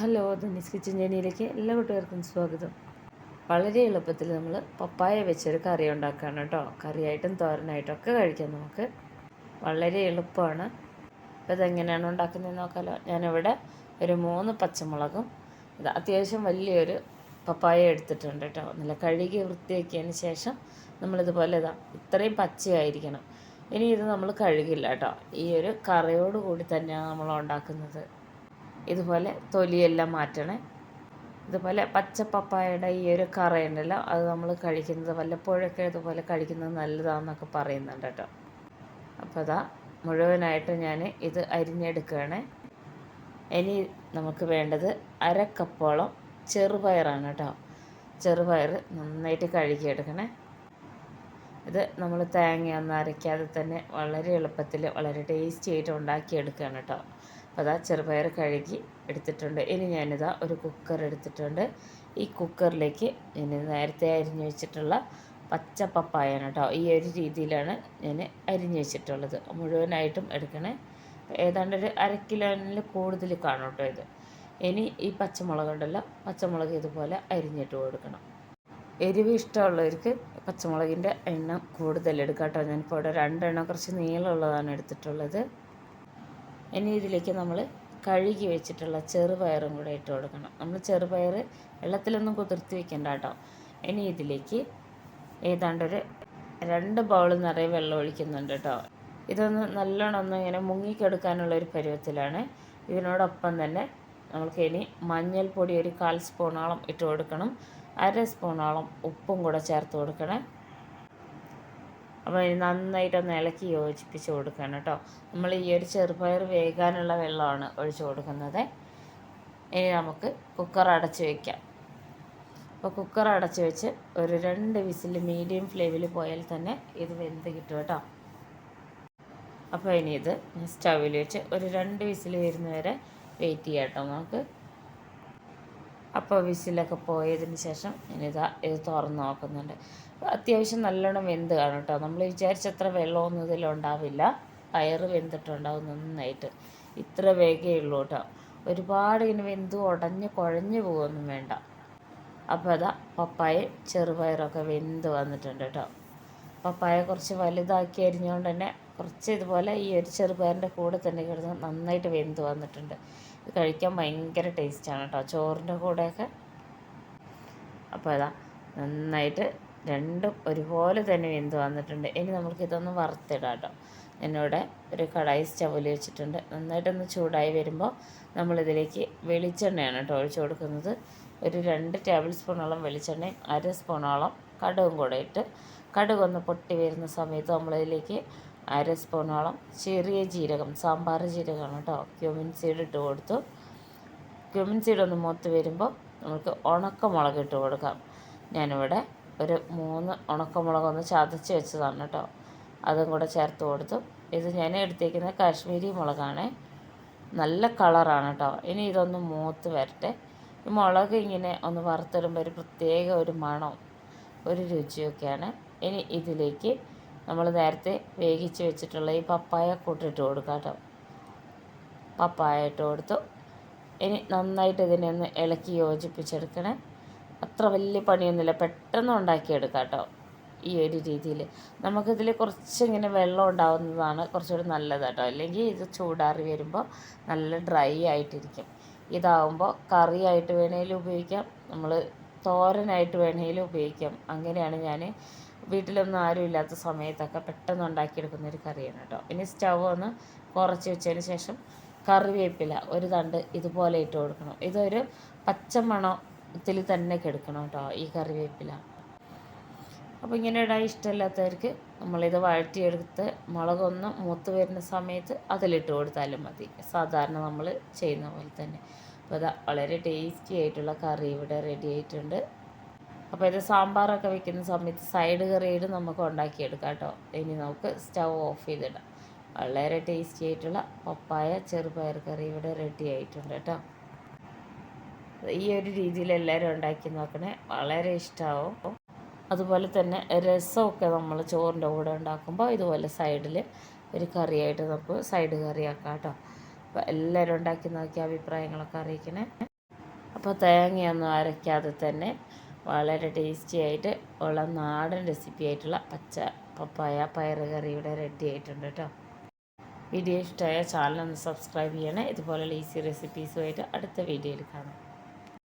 Hello Dhani's kitchen ജേണിയിലേക്ക് എല്ലാ കൂട്ടുകാർക്കും സ്വാഗതം. വളരെ എളുപ്പത്തിൽ നമ്മൾ പപ്പായ വെച്ചൊരു കറി ഉണ്ടാക്കുകയാണ് കേട്ടോ. കറിയായിട്ടും തോരനായിട്ടും ഒക്കെ കഴിക്കാം നമുക്ക്. വളരെ എളുപ്പമാണ്. അപ്പോൾ ഇതെങ്ങനെയാണ് ഉണ്ടാക്കുന്നത് നോക്കാമല്ലോ ഞാനിവിടെ ഒരു മൂന്ന് പച്ചമുളകും ഇത് അത്യാവശ്യം വലിയൊരു പപ്പായ എടുത്തിട്ടുണ്ട് കേട്ടോ. നല്ല കഴുകി വൃത്തിയാക്കിയതിന് ശേഷം നമ്മളിതുപോലെ ഇതാ ഇത്രയും പച്ചയായിരിക്കണം. ഇനി ഇത് നമ്മൾ കഴുകില്ല കേട്ടോ. ഈ ഒരു കറിയോട് കൂടി തന്നെയാണ് നമ്മൾ ഉണ്ടാക്കുന്നത്. ഇതുപോലെ തൊലിയെല്ലാം മാറ്റണേ. ഇതുപോലെ പച്ച പപ്പായയുടെ ഈ ഒരു കറയുണ്ടല്ലോ അത് നമ്മൾ കഴിക്കുന്നത് വല്ലപ്പോഴൊക്കെ ഇതുപോലെ കഴിക്കുന്നത് നല്ലതാണെന്നൊക്കെ പറയുന്നുണ്ട് കേട്ടോ. അപ്പോൾ അതാ മുഴുവനായിട്ട് ഞാൻ ഇത് അരിഞ്ഞെടുക്കുകയാണ്. ഇനി നമുക്ക് വേണ്ടത് അര കപ്പോളം ചെറുപയറാണ് കേട്ടോ. ചെറുപയർ നന്നായിട്ട് കഴുകിയെടുക്കണേ. ഇത് നമ്മൾ തേങ്ങയൊന്നും അരയ്ക്കാതെ തന്നെ വളരെ എളുപ്പത്തിൽ വളരെ ടേസ്റ്റി ആയിട്ട് ഉണ്ടാക്കിയെടുക്കുകയാണ് കേട്ടോ. അപ്പോൾ അതാ ചെറുപയർ കഴുകി എടുത്തിട്ടുണ്ട്. ഇനി ഞാനിതാ ഒരു കുക്കർ എടുത്തിട്ടുണ്ട്. ഈ കുക്കറിലേക്ക് ഞാൻ നേരത്തെ അരിഞ്ഞു വെച്ചിട്ടുള്ള പച്ച പപ്പായാണ് കേട്ടോ ഈ ഒരു രീതിയിലാണ് ഞാൻ അരിഞ്ഞു വെച്ചിട്ടുള്ളത്. മുഴുവനായിട്ടും എടുക്കണേ. ഏതാണ്ട് ഒരു അര കിലോയിൽ കൂടുതൽ കാണും കേട്ടോ ഇത്. ഇനി ഈ പച്ചമുളക് ഉണ്ടല്ലോ പച്ചമുളക് ഇതുപോലെ അരിഞ്ഞിട്ട് കൊടുക്കണം. എരിവ് ഇഷ്ടമുള്ളവർക്ക് പച്ചമുളകിന്റെ എണ്ണം കൂടുതൽ എടുക്കാം കേട്ടോ ഞാനിപ്പോൾ ഇവിടെ രണ്ടെണ്ണം കുറച്ച് നീളമുള്ളതാണ് എടുത്തിട്ടുള്ളത്. ഇനി ഇതിലേക്ക് നമ്മൾ കഴുകി വെച്ചിട്ടുള്ള ചെറുപയറും കൂടെ ഇട്ട് കൊടുക്കണം. നമ്മൾ ചെറുപയർ വെള്ളത്തിലൊന്നും കുതിർത്തി വെക്കണ്ട കേട്ടോ. ഇനി ഇതിലേക്ക് ഏതാണ്ടൊരു രണ്ട് ബൗൾ നിറയെ വെള്ളം ഒഴിക്കുന്നുണ്ട് കേട്ടോ. ഇതൊന്ന് നല്ലോണം ഒന്ന് ഇങ്ങനെ മുങ്ങിക്കെടുക്കാനുള്ള ഒരു പരുവത്തിലാണ്. ഇതിനോടൊപ്പം തന്നെ നമുക്ക് ഇനി മഞ്ഞൾപ്പൊടി ഒരു കാൽ സ്പൂണോളം ഇട്ട് കൊടുക്കണം. അര സ്പൂണോളം ഉപ്പും കൂടെ ചേർത്ത് കൊടുക്കണേ. അപ്പോൾ നന്നായിട്ടൊന്ന് ഇളക്കി യോജിപ്പിച്ച് കൊടുക്കണം കേട്ടോ. നമ്മൾ ഈ ഒരു ചെറുപയർ വേകാനുള്ള വെള്ളമാണ് ഒഴിച്ചു കൊടുക്കുന്നത്. ഇനി നമുക്ക് കുക്കർ അടച്ച് വയ്ക്കാം അപ്പോൾ കുക്കർ അടച്ച് വെച്ച് ഒരു രണ്ട് വിസിൽ മീഡിയം ഫ്ലെയിമിൽ പോയാൽ തന്നെ ഇത് വെന്ത് കിട്ടും കേട്ടോ. അപ്പോൾ ഇനി ഇത് സ്റ്റവിൽ വെച്ച് ഒരു രണ്ട് വിസിൽ വരുന്നവരെ വെയിറ്റ് ചെയ്യാം കേട്ടോ. നമുക്ക് അപ്പോൾ വിസിലൊക്കെ പോയതിന് ശേഷം ഇനിതാ ഇത് തുറന്ന് നോക്കുന്നുണ്ട്. അത്യാവശ്യം നല്ലോണം വെന്ത് കാണും കേട്ടോ. നമ്മൾ വിചാരിച്ചത്ര വെള്ളമൊന്നും ഇതിലുണ്ടാവില്ല പയറ് വെന്തിട്ടുണ്ടാവും നന്നായിട്ട്. ഇത്ര വേഗേ ഉള്ളൂ കേട്ടോ. ഒരുപാട് ഇങ്ങനെ വെന്ത് ഉടഞ്ഞ് കുഴഞ്ഞു പോകുമൊന്നും വേണ്ട. അപ്പോൾ അതാ പപ്പായ ചെറുപയറൊക്കെ വെന്ത് വന്നിട്ടുണ്ട് കേട്ടോ. പപ്പായ കുറച്ച് വലുതാക്കി അരിഞ്ഞുകൊണ്ട് തന്നെ കുറച്ച് ഇതുപോലെ ഈ ഒരു ചെറുപയറിന്റെ കൂടെ തന്നെ കിടന്ന് നന്നായിട്ട് വെന്ത് വന്നിട്ടുണ്ട്. ഇത് കഴിക്കാൻ ഭയങ്കര ടേസ്റ്റാണ് കേട്ടോ. ചോറിന്റെ കൂടെയൊക്കെ. അപ്പോൾ അതാ നന്നായിട്ട് രണ്ടും ഒരുപോലെ തന്നെ വെന്ത് വന്നിട്ടുണ്ട്. ഇനി നമുക്ക് ഇതൊന്ന് വറുത്തിടാം കേട്ടോ. ഞാനിവിടെ ഒരു കടായി സ്റ്റവിൽ വെച്ചിട്ടുണ്ട്. നന്നായിട്ടൊന്ന് ചൂടായി വരുമ്പോൾ നമ്മളിതിലേക്ക് വെളിച്ചെണ്ണയാണ് കേട്ടോ ഒഴിച്ചു കൊടുക്കുന്നത്. ഒരു രണ്ട് ടേബിൾ സ്പൂണോളം വെളിച്ചെണ്ണയും അര സ്പൂണോളം കടുകും കൂടെ ഇട്ട് കടുകൊന്ന് പൊട്ടി വരുന്ന സമയത്ത് നമ്മളിതിലേക്ക് അര സ്പൂണോളം ചെറിയ ജീരകം സാമ്പാർ ജീരകമാണ് കേട്ടോ. ക്യുമിൻ സീഡ് ഇട്ട് കൊടുത്തു. ക്യുമിൻ സീഡ് ഒന്ന് മൂത്ത് വരുമ്പോൾ നമുക്ക് ഉണക്കമുളക് ഇട്ട് കൊടുക്കാം. ഞാനിവിടെ ഒരു മൂന്ന് ഉണക്കമുളക് ഒന്ന് ചതച്ച് വെച്ചതാണ് കേട്ടോ. അതും കൂടെ ചേർത്ത് കൊടുത്തു. ഇത് ഞാൻ എടുത്തേക്കുന്ന കാശ്മീരി മുളകാണ്. നല്ല കളറാണ് കേട്ടോ. ഇനി ഇതൊന്ന് മൂത്ത് വരട്ടെ. ഈ മുളക് ഇങ്ങനെ ഒന്ന് വറുത്തിടുമ്പോൾ ഒരു പ്രത്യേക ഒരു മണം ഒരു രുചിയൊക്കെയാണ്. ഇനി ഇതിലേക്ക് നമ്മൾ നേരത്തെ വേവിച്ച് വെച്ചിട്ടുള്ള ഈ പപ്പായ കൂട്ടിട്ട് കൊടുക്കാം കേട്ടോ. പപ്പായ ഇട്ട് കൊടുത്തു. ഇനി നന്നായിട്ട് ഇതിനെ ഒന്ന് ഇളക്കി യോജിപ്പിച്ചെടുക്കണേ. അത്ര വലിയ പണിയൊന്നുമില്ല. പെട്ടെന്ന് ഉണ്ടാക്കിയെടുക്കാം കേട്ടോ ഈ ഒരു രീതിയിൽ. നമുക്കിതിൽ കുറച്ചിങ്ങനെ വെള്ളം ഉണ്ടാവുന്നതാണ് കുറച്ചുകൂടി നല്ലത് കേട്ടോ. അല്ലെങ്കിൽ ഇത് ചൂടാറി വരുമ്പോൾ നല്ല ഡ്രൈ ആയിട്ടിരിക്കും. ഇതാവുമ്പോൾ കറിയായിട്ട് വേണമെങ്കിലും ഉപയോഗിക്കാം. നമ്മൾ തോരനായിട്ട് വേണമെങ്കിലും ഉപയോഗിക്കാം. അങ്ങനെയാണ് ഞാൻ വീട്ടിലൊന്നും ആരും ഇല്ലാത്ത സമയത്തൊക്കെ പെട്ടെന്ന് ഉണ്ടാക്കിയെടുക്കുന്ന ഒരു കറിയാണ് കേട്ടോ. ഇനി സ്റ്റവ് ഒന്ന് കുറച്ച് വെച്ചതിന് ശേഷം കറിവേപ്പില ഒരു തണ്ട് ഇതുപോലെ ഇട്ട് കൊടുക്കണം. ഇതൊരു പച്ചമണത്തിൽ തന്നെ കെടുക്കണം കേട്ടോ ഈ കറിവേപ്പില. അപ്പോൾ ഇങ്ങനെ ഇടാൻ ഇഷ്ടമില്ലാത്തവർക്ക് നമ്മളിത് വഴറ്റിയെടുത്ത് മുളകൊന്ന് മൂത്ത് വരുന്ന സമയത്ത് അതിലിട്ട് കൊടുത്താലും മതി. സാധാരണ നമ്മൾ ചെയ്യുന്ന പോലെ തന്നെ. അപ്പോൾ ഇതാ വളരെ ടേസ്റ്റി ആയിട്ടുള്ള കറി ഇവിടെ റെഡി ആയിട്ടുണ്ട്. അപ്പോൾ ഇത് സാമ്പാറൊക്കെ വെക്കുന്ന സമയത്ത് സൈഡ് കറിയിട്ട് നമുക്ക് ഉണ്ടാക്കിയെടുക്കാം കേട്ടോ. ഇനി നമുക്ക് സ്റ്റവ് ഓഫ് ചെയ്തിടാം. വളരെ ടേസ്റ്റി ആയിട്ടുള്ള പപ്പായ ചെറുപയർ കറി ഇവിടെ റെഡി ആയിട്ടുണ്ട് കേട്ടോ. ഈ ഒരു രീതിയിൽ എല്ലാവരും ഉണ്ടാക്കി നോക്കണേ. വളരെ ഇഷ്ടമാവും അതുപോലെ തന്നെ രസമൊക്കെ നമ്മൾ ചോറിന്റെ കൂടെ ഉണ്ടാക്കുമ്പോൾ ഇതുപോലെ സൈഡിൽ ഒരു കറിയായിട്ട് നമുക്ക് സൈഡ് കറിയാക്കാം കേട്ടോ. അപ്പോൾ എല്ലാവരും ഉണ്ടാക്കി നോക്കിയ അഭിപ്രായങ്ങളൊക്കെ അറിയിക്കണേ. അപ്പോൾ തേങ്ങയൊന്നും അരയ്ക്കാതെ തന്നെ വളരെ ടേസ്റ്റി ആയിട്ട് ഉള്ള നാടൻ റെസിപ്പി ആയിട്ടുള്ള പച്ച പപ്പായ പയറ് കറി ഇവിടെ റെഡി ആയിട്ടുണ്ട് കേട്ടോ വീഡിയോ ഇഷ്ടമായ ചാനൽ ഒന്ന് സബ്സ്ക്രൈബ് ചെയ്യണേ. ഇതുപോലെയുള്ള ഈസി റെസിപ്പീസുമായിട്ട് അടുത്ത വീഡിയോയിൽ കാണാം.